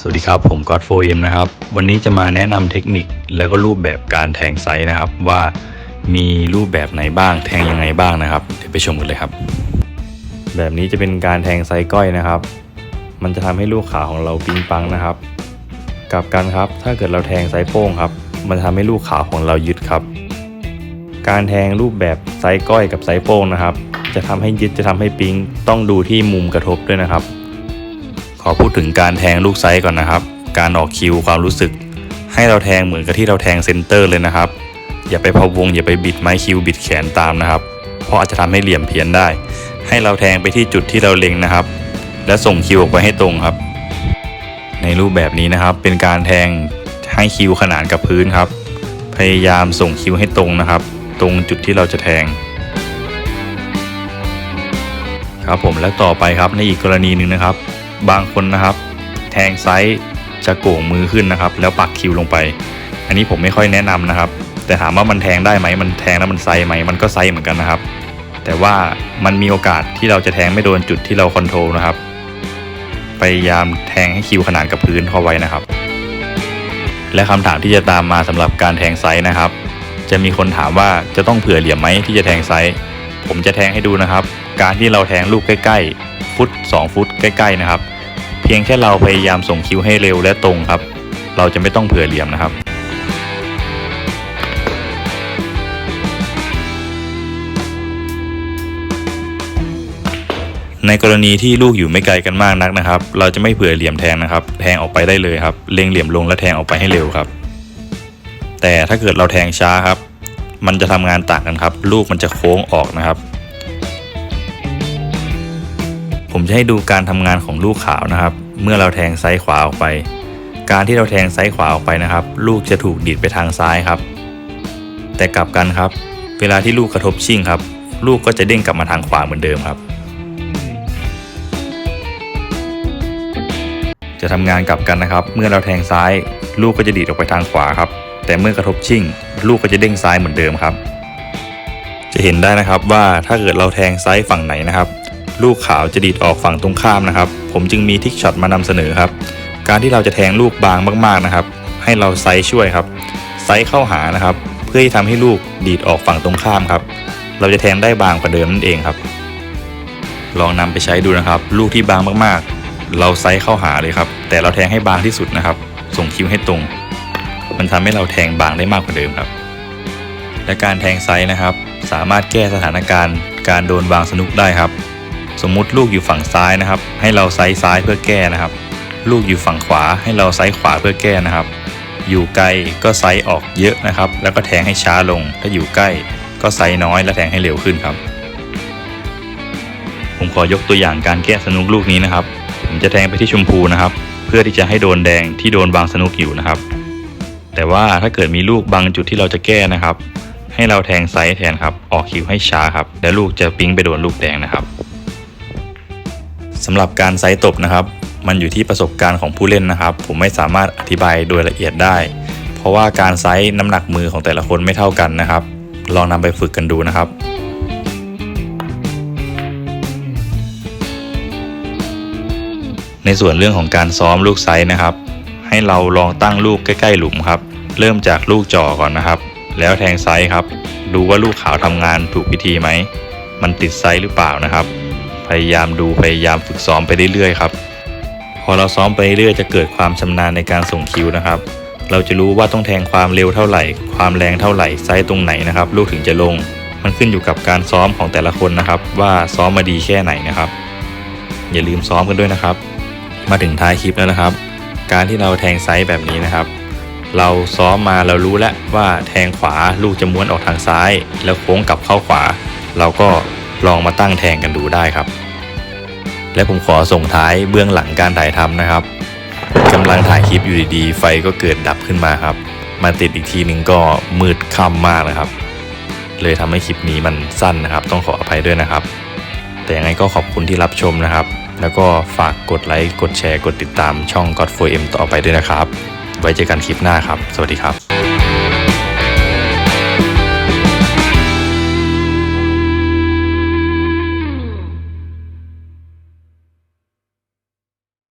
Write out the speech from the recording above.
สวัสดีครับ ผมก็อดโฟเอ็มนะครับ วันนี้จะมาแนะนำเทคนิคแล้วก็รูปแบบการแทงไซส์นะครับ ว่ามีรูปแบบไหนบ้างแทงยังไงบ้างนะครับเดี๋ยวไปชมกันเลยครับ แบบนี้จะเป็นการแทงไซส์ก้อยนะครับ มันจะทำให้ลูกขาของเราปิงปังนะครับ กลับกันครับ ถ้าเกิดเราแทงไซส์โป้งครับ มันทำให้ลูกขาของเรายึดครับ การแทงรูปแบบไซส์ก้อยกับไซส์โป้งนะครับ จะทำให้ยึดจะทำให้ปิงต้องดูที่มุมกระทบด้วยนะครับ อพูดถึงการแทงลูกไซส์ก่อนนะครับ การออกคิวความรู้สึก ให้เราแทงเหมือนกับที่เราแทงเซนเตอร์เลยนะครับ อย่าไปพะวงอย่าไปบิดไม้คิวบิดแขนตามนะครับ เพราะอาจจะทำให้เหลี่ยมเพี้ยนได้ ให้เราแทงไปที่จุดที่เราเล็งนะครับ และส่งคิวออกไปให้ตรงครับ ในรูปแบบนี้นะครับ เป็นการแทงให้คิวขนานกับพื้นครับ พยายามส่งคิวให้ตรงนะครับ ตรงจุดที่เราจะแทงครับผมและต่อไปครับในอีกกรณีหนึ่งนะครับ บางคนนะครับ แทงไซส์จะโก่งมือขึ้นนะครับ แล้วปักคิวลงไป อันนี้ผมไม่ค่อยแนะนำนะครับ แต่ถามว่ามันแทงได้ไหมมันแทงแล้วมันไซส์ไหมมันก็ไซส์เหมือนกันนะครับ แต่ว่ามันมีโอกาสที่เราจะแทงไม่โดนจุดที่เราคอนโทรลนะครับพยายามแทงให้คิวขนานกับพื้นเข้าไว้นะครับ และคำถามที่จะตามมาสำหรับการแทงไซส์นะครับ จะมีคนถามว่าจะต้องเผื่อเหลี่ยมไหมที่จะแทงไซส์ผมจะแทงให้ดูนะครับ การที่เราแทงลูกใกล้ๆ ฟุต 2 ฟุตใกล้ๆนะครับ เพียงแค่เราพยายามส่งคิวให้เร็วและตรงครับ เราจะไม่ต้องเผื่อเหลี่ยมนะครับในกรณีที่ลูกอยู่ไม่ไกลกันมากนักนะครับ เราจะไม่เผื่อเหลี่ยมแทงนะครับ แทงออกไปได้เลยครับ เล็งเหลี่ยมลงและแทงออกไปให้เร็วครับ แต่ถ้าเกิดเราแทงช้าครับ มันจะทำงานต่างกันครับ ลูกมันจะโค้งออกนะครับ ผมจะให้ดูการทำงานของลูกขาวนะครับ เมื่อเราแทงไซส์ขวาออกไป การที่เราแทงไซส์ขวาออกไปนะครับ ลูกจะถูกดีดไปทางซ้ายครับ แต่กลับกันครับ เวลาที่ลูกกระทบชิ่งครับ ลูกก็จะเด้งกลับมาทางขวาเหมือนเดิมครับ จะทำงานกลับกันนะครับ เมื่อเราแทงซ้าย ลูกก็จะดีดออกไปทางขวาครับ แต่เมื่อกระทบชิ่ง ลูกก็จะเด้งซ้ายเหมือนเดิมครับ จะเห็นได้นะครับว่าถ้าเกิดเราแทงซ้ายฝั่งไหนนะครับ ลูกขาวจะดีดออกฝั่งตรงข้ามนะครับ ผมจึงมีทิกช็อตมานำเสนอครับ การที่เราจะแทงลูกบางมากๆนะครับ ให้เราไซส์ช่วยครับ ไซส์เข้าหานะครับ เพื่อที่ทำให้ลูกดีดออกฝั่งตรงข้ามครับ เราจะแทงได้บางกว่าเดิมนั่นเองครับ ลองนำไปใช้ดูนะครับ ลูกที่บางมากๆ เราไซส์เข้าหาเลยครับ แต่เราแทงให้บางที่สุดนะครับ ส่งคิวให้ตรง มันทำให้เราแทงบางได้มากกว่าเดิมครับ และการแทงไซส์นะครับ สามารถแก้สถานการณ์การโดนวางสนุกได้ครับ สมมุติลูกอยู่ฝั่งซ้ายนะครับ ให้เราไซส์ซ้ายเพื่อแก้นะครับ ลูกอยู่ฝั่งขวาให้เราไซส์ขวาเพื่อแก้นะครับ อยู่ไกลก็ไซส์ออกเยอะนะครับ แล้วก็แทงให้ช้าลง ถ้าอยู่ใกล้ก็ไซส์น้อยและแทงให้เร็วขึ้นครับ ผมขอยกตัวอย่างการแก้สนุกลูกนี้นะครับ ผมจะแทงไปที่ชมพูนะครับ เพื่อที่จะให้โดนแดงที่โดนวางสนุกอยู่นะครับ แต่ว่าถ้าเกิดมีลูกบางจุดที่เราจะแก้นะครับ ให้เราแทงไซส์แทนครับ ออกคิวให้ช้าครับ และลูกจะปิ๊งไปโดนลูกแดงนะครับ สำหรับการไซส์ตบนะครับ มันอยู่ที่ประสบการณ์ของผู้เล่นนะครับ ผมไม่สามารถอธิบายโดยละเอียดได้ เพราะว่าการไซส์น้ำหนักมือของแต่ละคนไม่เท่ากันนะครับ ลองนำไปฝึกกันดูนะครับในส่วนเรื่องของการซ้อมลูกไซส์นะครับ ให้เราลองตั้งลูกใกล้ๆหลุมครับ เริ่มจากลูกจ่อก่อนนะครับ แล้วแทงไซส์ครับ ดูว่าลูกขาวทำงานถูกวิธีไหม มันติดไซส์หรือเปล่านะครับ พยายามดูพยายามฝึกซ้อมไปเรื่อยๆครับพอเราซ้อมไปเรื่อยๆจะเกิดความชำนาญในการส่งคิวนะครับ เราจะรู้ว่าต้องแทงความเร็วเท่าไหร่ ความแรงเท่าไหร่ไซส์ตรงไหนนะครับ ลูกถึงจะลง มันขึ้นอยู่กับการซ้อมของแต่ละคนนะครับ ว่าซ้อมมาดีแค่ไหนนะครับ อย่าลืมซ้อมกันด้วยนะครับ มาถึงท้ายคลิปแล้วนะครับ การที่เราแทงไซส์แบบนี้นะครับเราซ้อมมาเรารู้แล้วว่าแทงขวาลูกจะม้วนออกทางซ้าย แล้วโค้งกลับเข้าขวา เราก็ ลองมาตั้งแทงกันดูได้ครับ และผมขอส่งท้ายเบื้องหลังการถ่ายทำนะครับกำลังถ่ายคลิปอยู่ดีๆ ไฟก็เกิดดับขึ้นมาครับ มาติดอีกทีหนึ่งก็มืดค่ำมากนะครับ เลยทำให้คลิปนี้มันสั้นนะครับ ต้องขออภัยด้วยนะครับ แต่ยังไงก็ขอบคุณที่รับชมนะครับ แล้วก็ฝากกดไลค์ กดแชร์ กดติดตามช่อง God 4 M ต่อไปด้วยนะครับ ไว้เจอกันคลิปหน้าครับ สวัสดีครับ